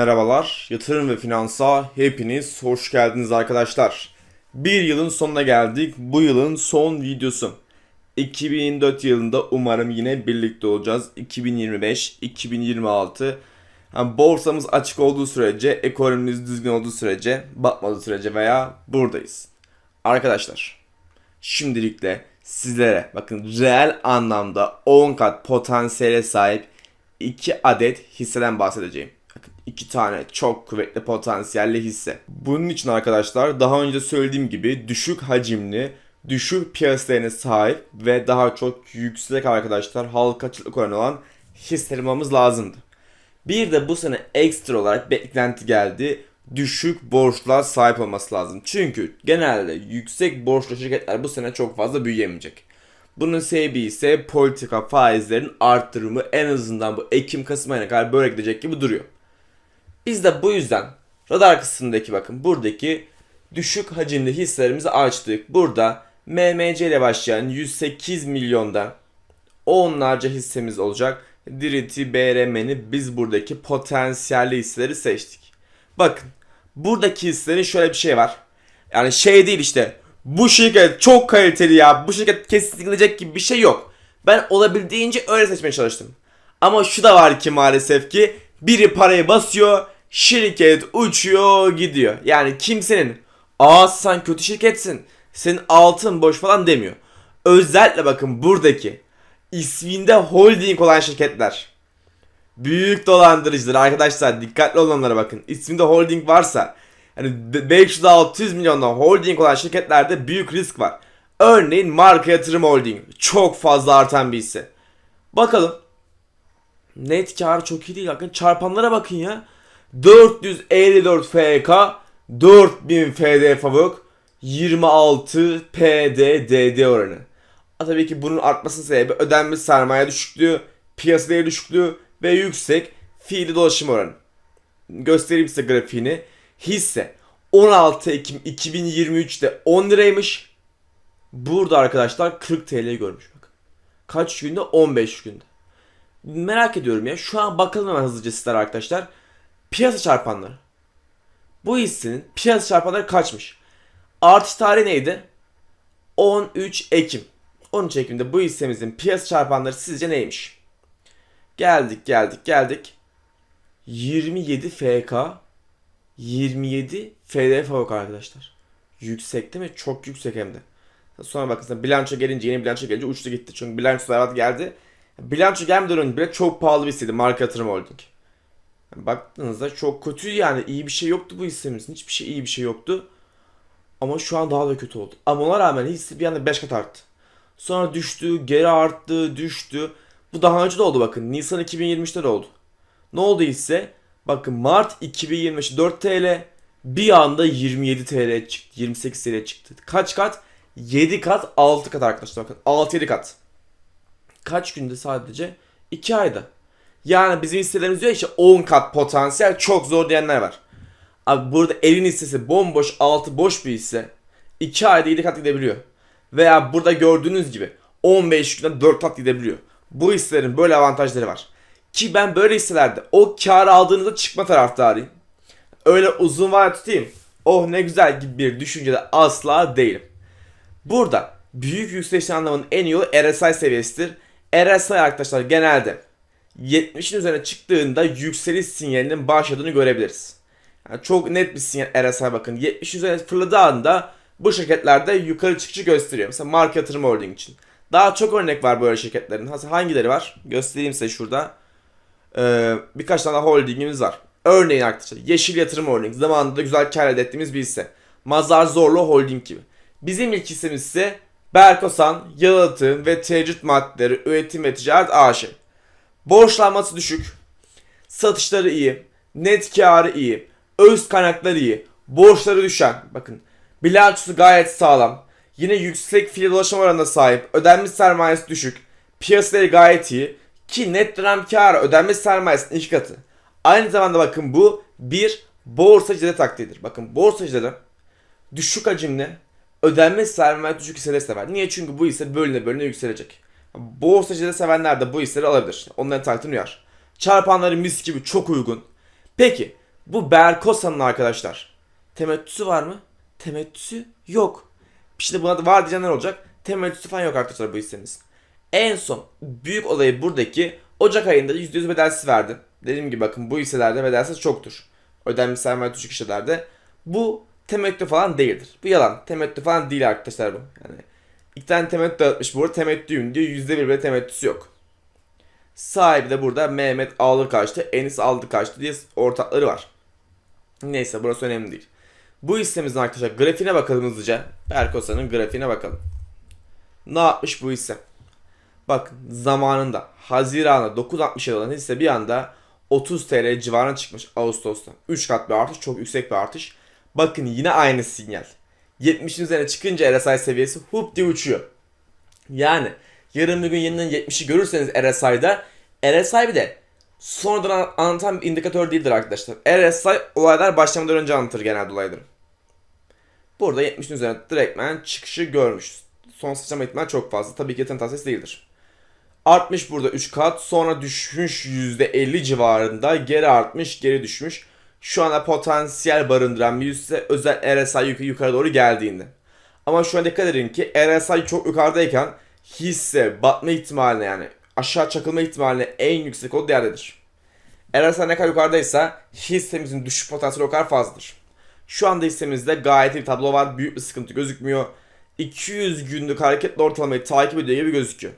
Merhabalar, yatırım ve finansa hepiniz hoş geldiniz arkadaşlar. Bir yılın sonuna geldik. Bu yılın son videosu. 2024 yılında umarım yine birlikte olacağız. 2025, 2026. Yani borsamız açık olduğu sürece, ekonomimiz düzgün olduğu sürece, batmadığı sürece veya buradayız. Arkadaşlar, şimdilikle sizlere bakın reel anlamda 10 kat potansiyele sahip 2 adet hisseden bahsedeceğim. İki tane çok kuvvetli potansiyelli hisse. Bunun için arkadaşlar daha önce söylediğim gibi düşük hacimli, düşük piyasalarına sahip ve daha çok yüksek arkadaşlar halka açıklık oranı olan hisse almamız lazımdı. Bir de bu sene ekstra olarak beklenti geldi. Düşük borçluğa sahip olması lazım. Çünkü genelde yüksek borçlu şirketler bu sene çok fazla büyüyemeyecek. Bunun sebebi ise politika faizlerin arttırımı en azından bu Ekim-Kasım ayına kadar böyle gidecek gibi duruyor. Biz de bu yüzden radar kısmındaki bakın buradaki düşük hacimli hisselerimizi açtık. Burada MMC ile başlayan 108 milyonda onlarca hissemiz olacak. Diriti BRM'ni biz buradaki potansiyelli hisseleri seçtik. Bakın buradaki hisselerin şöyle bir şey var. Yani şey değil işte bu şirket çok kaliteli ya bu şirket kesinleşecek gibi bir şey yok. Ben olabildiğince öyle seçmeye çalıştım. Ama şu da var ki maalesef ki biri parayı basıyor şirket uçuyor gidiyor. Yani kimsenin aa sen kötü şirketsin senin altın boş falan demiyor. Özellikle bakın buradaki isminde holding olan şirketler büyük dolandırıcılar arkadaşlar dikkatli olanlara bakın. İsminde holding varsa hani 500-600 milyonda holding olan şirketlerde büyük risk var. Örneğin marka yatırım holding çok fazla artan bir hisse. Bakalım. Net kar çok iyi değil. Bakın çarpanlara bakın ya. 454 FK 4000 FD favok 26 PDDD oranı. Ha, Tabii ki bunun artmasının sebebi ödenmiş sermaye düşüklüğü, piyasa değeri düşüklüğü ve yüksek fiili dolaşım oranı. Göstereyim size grafiğini. Hisse 16 Ekim 2023'te 10 liraymış. Burada arkadaşlar 40 TL görmüş bakın. Kaç günde? 15 günde. Merak ediyorum ya. Şu an bakalım hemen hızlıca sizlere arkadaşlar. Piyasa çarpanları. Bu hissenin piyasa çarpanları kaçmış? Artış tarihi neydi? 13 Ekim. 13 Ekim'de bu hissemizin piyasa çarpanları sizce neymiş? Geldik geldik geldik. 27 FK 27 FD favok arkadaşlar. Yüksek değil mi? Çok yüksek hem de. Sonra bakın bilanço gelince yeni bilanço gelince uçtu gitti. Çünkü bilançolar geldi. Bilanço gelmeden önce bile çok pahalı bir hisseydi. Marka yatırım holding. Baktığınızda çok kötü yani iyi bir şey yoktu bu hissemizin. Hiçbir şey iyi bir şey yoktu. Ama şu an daha da kötü oldu. Ama ona rağmen hisse bir anda 5 kat arttı. Sonra düştü, geri arttı, düştü. Bu daha önce de oldu bakın. Nisan 2023'te de oldu. Ne oldu hisse? Bakın Mart 2025 4 TL bir anda 27 TL çıktı. 28 TL çıktı. Kaç kat? 7 kat, 6 kat arkadaşlar bakın. 6-7 kat. Kaç günde sadece? 2 ayda. Yani bizim hisselerimiz diyor işte 10 kat potansiyel çok zor diyenler var. Abi burada elin hissesi bomboş altı boş bir hisse 2 ayda 7 kat gidebiliyor. Veya burada gördüğünüz gibi 15 günde 4 kat gidebiliyor. Bu hisselerin böyle avantajları var. Ki ben böyle hisselerde o kar aldığınızda çıkma taraftarıyım. Öyle uzun vade tutayım. Oh ne güzel gibi bir düşüncede asla değilim. Burada büyük yükselişin anlamının en iyi yolu RSI seviyesidir. RSI arkadaşlar genelde 70'in üzerine çıktığında yükseliş sinyalinin başladığını görebiliriz. Yani çok net bir sinyal RSI bakın. 70 üzerine fırladığı anda bu şirketlerde yukarı çıkışı gösteriyor. Mesela marka yatırım holding için. Daha çok örnek var böyle şirketlerin. Hangileri var? Göstereyim size şurada. Ee, birkaç tane holdingimiz var. Örneğin arkadaşlar Yeşil Yatırım Holding zamanında güzel kar elde ettiğimiz bir hisse. Mazar Zorlu Holding gibi. Bizim ilk hissemiz ise Berkosan, Yalıtım ve Tecrüt Maddeleri Üretim ve Ticaret AŞ. Borçlanması düşük, satışları iyi, net karı iyi, öz kaynakları iyi, borçları düşen, bakın bilançosu gayet sağlam, yine yüksek fiil dolaşım oranına sahip, ödenmiş sermayesi düşük, piyasaları gayet iyi ki net dönem karı ödenmiş sermayesinin iki katı. Aynı zamanda bakın bu bir borsacıda taktiğidir. Bakın borsacıda düşük hacimli ödenme sermaye düşük hisseleri sever. Niye? Çünkü bu hisse bölüne bölüne yükselecek. Borsacıda sevenler de bu hisseleri alabilir. Onların taktiğini uyar. Çarpanları mis gibi çok uygun. Peki Bu Berkosa'nın arkadaşlar. Temettüsü var mı? Temettüsü yok. Şimdi buna da var diyenler olacak. Temettüsü falan yok arkadaşlar bu hissemizin. En son büyük olayı buradaki Ocak ayında %100 bedelsiz verdi. Dediğim gibi bakın bu hisselerde bedelsiz çoktur. Ödenmiş sermaye düşük hisselerde. Bu temettü falan değildir. Bu yalan. Temettü falan değil arkadaşlar bu. Yani iki tane temettü dağıtmış burada temettüyüm diyor. %1 bile temettüsü yok. Sahibi de burada Mehmet aldı kaçtı, Enis aldı kaçtı diye ortakları var. Neyse burası önemli değil. Bu hissemizin arkadaşlar grafiğine bakalım hızlıca. Berkosa'nın grafiğine bakalım. Ne yapmış bu hisse? Bakın zamanında Haziran'da 9.60 olan hisse bir anda 30 TL civarına çıkmış Ağustos'ta. 3 kat bir artış çok yüksek bir artış. Bakın yine aynı sinyal. 70'in üzerine çıkınca RSI seviyesi hup diye uçuyor. Yani yarın bir gün yeniden 70'i görürseniz RSI'da RSI bir de sonradan an- anlatan bir indikatör değildir arkadaşlar. RSI olaylar başlamadan önce anlatır genelde olayları. Burada 70'in üzerine direktmen çıkışı görmüş. Son sıçrama ihtimali çok fazla. Tabii ki yatırım tavsiyesi değildir. Artmış burada 3 kat. Sonra düşmüş %50 civarında. Geri artmış, geri düşmüş. Şu anda potansiyel barındıran bir hisse özel RSI yukarı, yukarı doğru geldiğinde. Ama şu an dikkat edin ki RSI çok yukarıdayken hisse batma ihtimaline yani aşağı çakılma ihtimaline en yüksek o değerdedir. RSI ne kadar yukarıdaysa hissemizin düşüş potansiyeli o kadar fazladır. Şu anda hissemizde gayet iyi bir tablo var. Büyük bir sıkıntı gözükmüyor. 200 günlük hareketli ortalamayı takip ediyor gibi gözüküyor.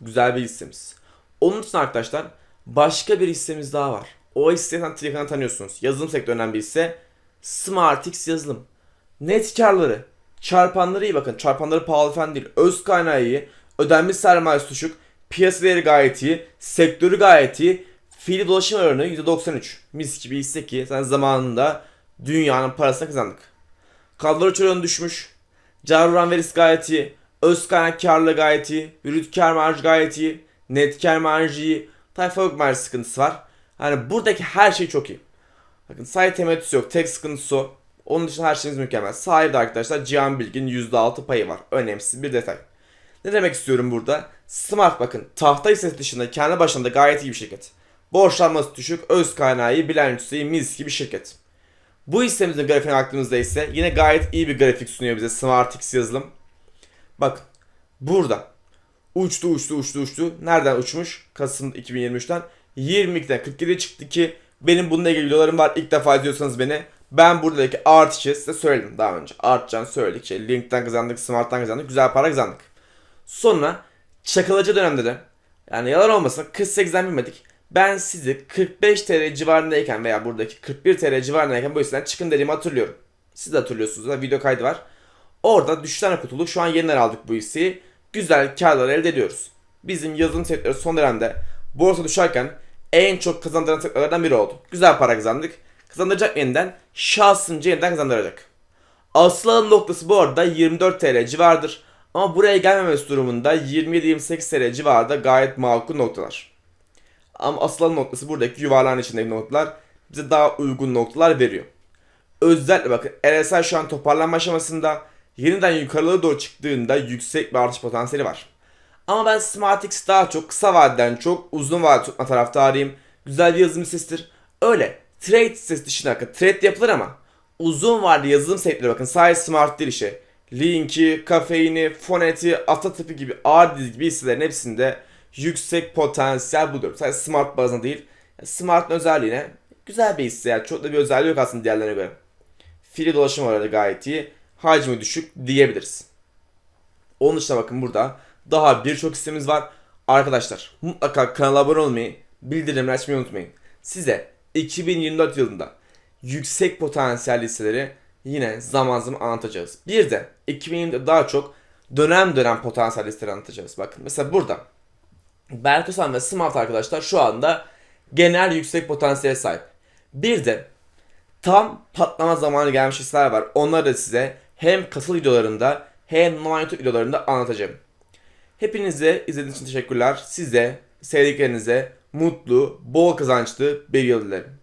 Güzel bir hissemiz. Onun için arkadaşlar başka bir hissemiz daha var. O hisseyi zaten yakından tanıyorsunuz. Yazılım sektöründen bir hisse. SmartX yazılım. Net karları. Çarpanları iyi bakın. Çarpanları pahalı falan değil. Öz kaynağı iyi. Ödenmiş sermayesi düşük. Piyasa değeri gayet iyi. Sektörü gayet iyi. Fiili dolaşım oranı %93. Mis gibi hisse ki sen zamanında dünyanın parasını kazandık. Kadro oranı düşmüş. Caruran verisi gayet iyi. Öz kaynak karlılığı gayet iyi. Brüt kar marjı gayet iyi. Net kar marjı iyi. Tayfalık marjı sıkıntısı var. Hani buradaki her şey çok iyi. Bakın sadece temettüsü yok. Tek sıkıntısı o. Onun dışında her şeyimiz mükemmel. Sahibi de arkadaşlar Cihan Bilgin %6 payı var. Önemsiz bir detay. Ne demek istiyorum burada? Smart bakın tahta hissesi dışında kendi başına da gayet iyi bir şirket. Borçlanması düşük, öz kaynağı iyi, bilançosu iyi, mis gibi şirket. Bu hissemizin grafiğine baktığımızda ise yine gayet iyi bir grafik sunuyor bize SmartX yazılım. Bakın burada uçtu uçtu uçtu uçtu. Nereden uçmuş? Kasım 2023'ten 22'den 47'ye çıktı ki benim bununla ilgili videolarım var. İlk defa izliyorsanız beni ben buradaki artışı size söyledim daha önce. Artacağını söyledik. Şey, Link'ten kazandık, Smart'tan kazandık. Güzel para kazandık. Sonra çakılacı dönemde de yani yalan olmasın 48'den bilmedik. Ben sizi 45 TL civarındayken veya buradaki 41 TL civarındayken bu hisseden çıkın dediğimi hatırlıyorum. Siz de hatırlıyorsunuz da video kaydı var. Orada düşüşten kurtulduk. Şu an yeniden aldık bu hisseyi. Güzel karlar elde ediyoruz. Bizim yazılım sektörü son dönemde borsa düşerken en çok kazandıran sektörlerden biri oldu. Güzel para kazandık. Kazandıracak yeniden. Şahsınca yeniden kazandıracak. Asıl alım noktası bu arada 24 TL civardır. Ama buraya gelmemesi durumunda 27-28 TL civarında gayet makul noktalar. Ama asıl alım noktası buradaki yuvarlağın içindeki noktalar bize daha uygun noktalar veriyor. Özellikle bakın RSI şu an toparlanma aşamasında yeniden yukarılara doğru çıktığında yüksek bir artış potansiyeli var. Ama ben SmartX daha çok kısa vadeden çok uzun vade tutma taraftarıyım. Güzel bir yazılım sesidir. Öyle trade sitesi dışında bakın trade yapılır ama uzun vadeli yazılım setleri bakın sadece smart değil işte. Linki, kafeini, foneti, atatipi gibi ağır dizi gibi hisselerin hepsinde yüksek potansiyel buluyorum. Sadece smart bazında değil. Smart'ın özelliğine güzel bir hisse yani çok da bir özelliği yok aslında diğerlerine göre. Fili dolaşım oranı gayet iyi. Hacmi düşük diyebiliriz. Onun dışında bakın burada daha birçok hissemiz var. Arkadaşlar mutlaka kanala abone olmayı, bildirimleri açmayı unutmayın. Size 2024 yılında yüksek potansiyel hisseleri yine zaman zaman anlatacağız. Bir de 2020'de daha çok dönem dönem potansiyel hisseleri anlatacağız. Bakın mesela burada Berkusan ve Smart arkadaşlar şu anda genel yüksek potansiyele sahip. Bir de tam patlama zamanı gelmiş hisseler var. Onları da size hem kasıl videolarında hem normal YouTube videolarında anlatacağım. Hepinize izlediğiniz için teşekkürler. Size, sevdiklerinize mutlu, bol kazançlı bir yıl dilerim.